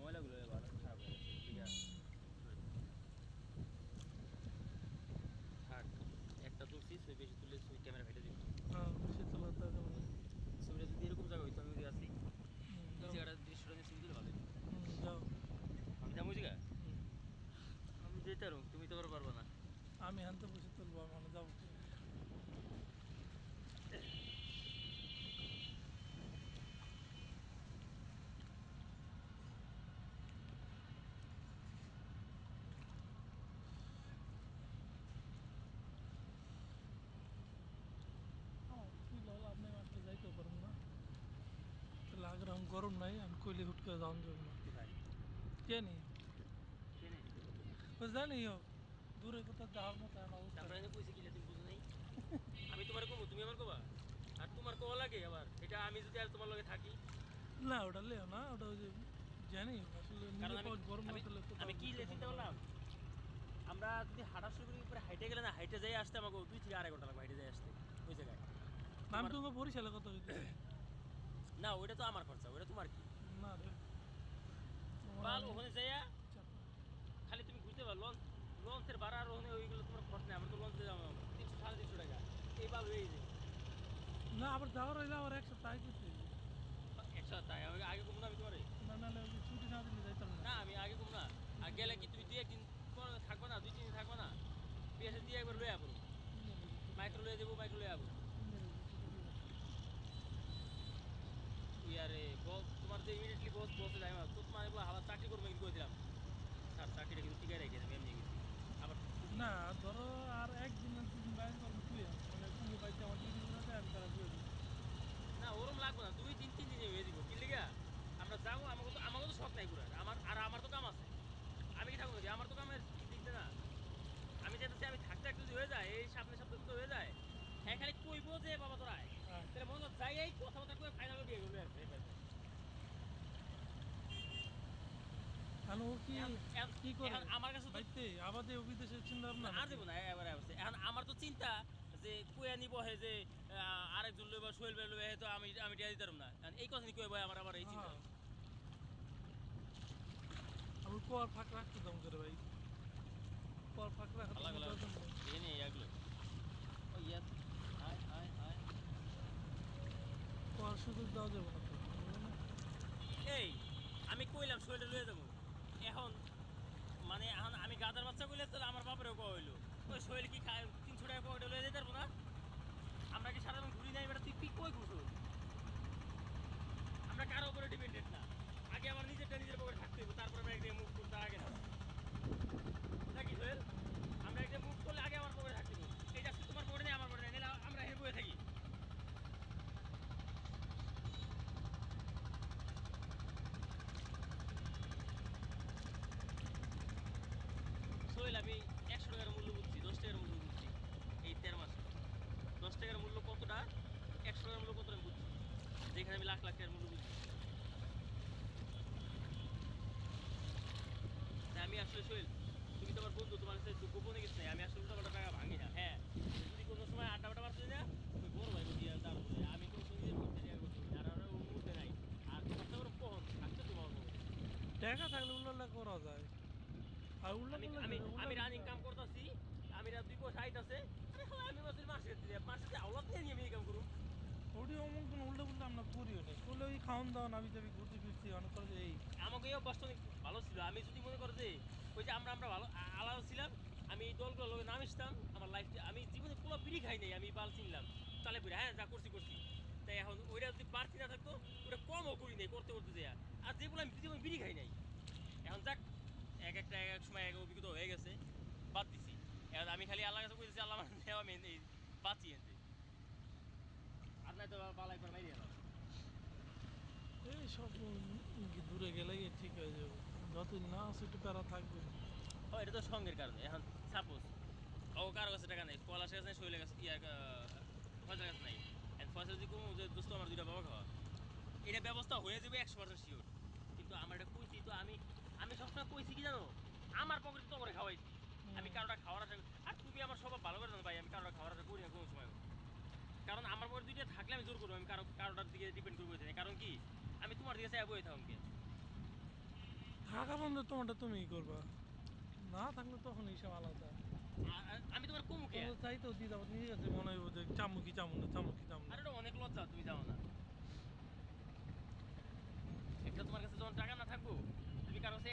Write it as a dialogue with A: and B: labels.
A: ময়লাগুলো এবার খারাপ হয়ে গেছে। ঠিক আছে থাক একটা তুলছি ছবি বেশি তুললে ছবি ক্যামেরা ফেটে দিব
B: বেশি তোলার দরকার নেই।
A: ছবিটা যদি এরকম জায়গা হইতো আমি যদি আসি। জায়গাটা দৃশ্যটা নিয়ে ছবি তুলে ভালো
B: যাও।
A: আমি যাব জায়গা আমি যেতে পারব তুমি তো পারব না।
B: আমি হানতে বসে তুলবো মানে যাব ও, কি বল আপনি মাত্র যাইতে পারেন না তাহলে আগ্রহ গরম নাই আমি কইলে হুট করে যাওয়ান যাব না বুঝ জানি দূরে কোথাও যাওয়ার মতো
A: আমি কইছি কিলে তুমি বুঝো নাই? আমি তোমার কবো তুমি আমার কবা? আর তোমার কবা লাগে আবার এটা আমি যদি আর তোমার লগে থাকি?
B: না ওটা লেও না ওটা ওই যে জানি আসলে গরম না
A: আমি- কি
B: ঘুরতে
A: চিন্তা করলাম? আমরা যদি হাঁটা শুরু করি পরে হাইটে গেলে না হাইটে যাই আসতে আমাকে দুই থেকে আড়াই ঘণ্টা লাগবে হাইটে যাই আসতে ওই জায়গায়।
B: আমি তোমাকে বরিশালে কথা
A: না ওইটা তো আমার খরচা ওইটা তোমার কি?
B: না রে।
A: বাল ওখানে যাইয়া খালি তুমি ঘুরতে পারো লঞ্চ লঞ্চের ভাড়া আর ওখানে ওইগুলো তোমার খরচ নেই আমরা তো লঞ্চে যাব তিনশো সাড়ে তিনশো টাকা এই বাল হয়ে যায়।
B: না আবার যাওয়ার হইলে আবার একশো তাই দিতে
A: একশো তাই আমি আগে কম না আমি তোমার
B: না নাহলে ওই যে ছুটি না দিলে যাইতাম না
A: না আমি আগে কম না আর গেলে কি তুমি দুই একদিন পর থাকবে না দুই তিন দিন থাকবে না পেঁয়াজের দিয়ে একবার লয়ে যাব মাইক্রো লয়ে দেবো মাইক্রো লয়ে যাব ইয়ারে বস তোমার যে ইমিডিয়েটলি বস বসে যায় আমার তো তোমার এগুলো আবার চাকরি করব কিন্তু করেছিলাম স্যার চাকরিটা কিন্তু টিকাই রেখে দেবে এমনি গেছি আবার
B: না ধরো আর একদিন না দুদিন বাইরে করব তুই মানে তুমি বাড়িতে আমার দিদি আছে আমি তারা
A: না ওরম লাগবে না দুই তিন তিন দিনে হয়ে দিব কি লিগা আমরা যাব আমাকে তো আমাকে তো শখ নাই ঘুরার। আমার আর আমার তো কাম আছে। আমি কি থাকব নাকি? আমার তো কামের দিকতে না। আমি যেতেছি আমি থাকতে থাকতে যদি হয়ে যায় এই সামনে সপ্তাহে তো হয়ে যায় হ্যাঁ খালি কইবো যে বাবা তোরা তাহলে মনে হয় যাই এই কথাবার্তা করে ফাইনাল বিয়ে করবে
B: কারণ ও কি কি করে?
A: আমার কাছে তো
B: বাড়িতে আমাদের বিদেশে চিন্তা ভাবনা
A: আর দেবো না এবার অবশ্যই। এখন আমার তো চিন্তা যে কুয়া নিব হে যে আরেকজন লইব সোহেল ভাই লইব তো আমি আমি টিয়া দিতাম না। এই কথা নিয়ে ভাই আমার আবার এই চিন্তা।
B: হ্যাঁ। আমি কোয়ার ফাঁক রাখতে দাম করে ভাই। কোয়ার ফাঁক রাখতে
A: আলাগ আলাগ এই নে এগুলো ও ইয়াস হাই হাই হাই
B: কোয়ার সুযোগ দেওয়া যাবে না
A: এই আমি কইলাম সোহেলটা লয়ে যাব। এখন মানে এখন আমি গাদার বাচ্চা কইলে তো আমার বাপেরও কোয়া ওই কি খায়? তিনশো টাকা পকেটে লয়ে যেতে পারব না আমরা কি সাধারণ ঘুরি নাই বেটা তুই কি কই ঘুরছো আমরা কারও উপরে ডিপেন্ডেন্ট না আগে আমার নিজেরটা নিজের পকেটে থাকতে হইব তারপরে আমরা একদিকে মুভ করতে আগে না নাকি সোহেল আমরা একদিকে মুভ করলে আগে আমার পকেটে থাকতে হইব এই যাচ্ছে তোমার পকেটে নেই আমার পকেটে নেই নাহলে আমরা হের বয়ে থাকি সোহেল আমি একশো টাকার মূল্য বুঝছি দশ টাকার মূল্য বুঝছি এই দেড় মাসে দশ টাকার মূল্য কতটা একশো টাকার মূল্য কতটা আমি বুঝছি যেখানে আমি লাখ লাখ টাকার মূল্য বুঝছি তাই আমি আসলে সোহেল তুমি তো আমার বন্ধু তোমার তো গোপনে কিছু আমি আসলে উল্টা পাল্টা টাকা ভাঙি না। হ্যাঁ যদি কোনো সময় আড্ডা বাটা মারতে না ওই বড় ভাই বুঝি তার আমি কোনো সময় করতে টাকা করতে আর ওর মধ্যে নাই। আর সবচেয়ে বড় কখন থাকতে তোমার
B: টাকা থাকলে উল্লাল্লা করা যায়। আর উল্লা
A: আমি আমি রানিং কাম করতেছি। আমি রাত দুই পয়সা আইতাছে আমি মাসের মাসে মাসে আওলাদ নিয়ে আমি এই কাম করুম
B: ওটি অমন কোনো ওই খাওয়ান দাওয়ান আমি যাবি ঘুরতে ফিরছি অনেক করে এই।
A: আমাকে এই অভ্যাসটা অনেক ভালো ছিল। আমি যদি মনে করো যে ওই যে আমরা আমরা ভালো আলাদা ছিলাম আমি এই দলগুলো লোকে নাম ইসতাম আমার লাইফে আমি জীবনে পুরো বিড়ি খাই নাই আমি বাল চিনলাম। তাহলে বিড়ি হ্যাঁ যা করছি করছি। তাই এখন ওইটা যদি বাড়তি না থাকতো ওটা কমও করি নাই করতে করতে যায়। আর যেগুলো আমি জীবনে বিড়ি খাই নাই। এখন যাক এক একটা এক এক সময় এক অভিজ্ঞতা হয়ে গেছে বাদ দিছি। এখন আমি খালি আল্লাহ কাছে কইতেছি আল্লাহ আমার নেওয়া মেন এই বাঁচি এনতে নাই তো বালা একবার মাইরিয়ে
B: এই সব দূরে গেলে ঠিক হয়ে যাবে। যতদিন না আছে একটু প্যারা থাকবে।
A: ও এটা তো সঙ্গের কারণে। এখন সাপোজ ও কারও কাছে টাকা নেই পলাশের কাছে নেই শৈলের কাছে ইয়া ফয়সার কাছে নাই। যদি যে দোস্ত আমার দুইটা বাবা খাওয়া। এটা ব্যবস্থা হয়ে যাবে একশো পার্সেন্ট শিওর কিন্তু আমার এটা কইছি তো আমি আমি সবসময় কইছি কি জানো? আমার পকেটে তো করে খাওয়াইছি। আমি কারোটা খাওয়ার আশা আর তুমি আমার স্বভাব ভালো করে জানো ভাই আমি কারোটা খাওয়ার আশা করি না কোনো সময়। কারণ আমার পকেটে দুইটা থাকলে আমি জোর করব আমি কারও কারোটার দিকে ডিপেন্ড করব কারণ কি? আমি তোমার দিকে চাই বই থাকুন
B: থাকা বন্ধ তোমারটা তুমি করবা। না থাকলে তখন হিসাব আলাদা
A: আমি তোমার কুমুকে।
B: চাই তো দিয়ে যাব নিজে কাছে মনে হইব যে চামুকি চামু না চামুকি চামু
A: আরে অনেক লজ্জা তুমি যাও না। একটা তোমার কাছে যখন টাকা না থাকব তুমি কারও কাছে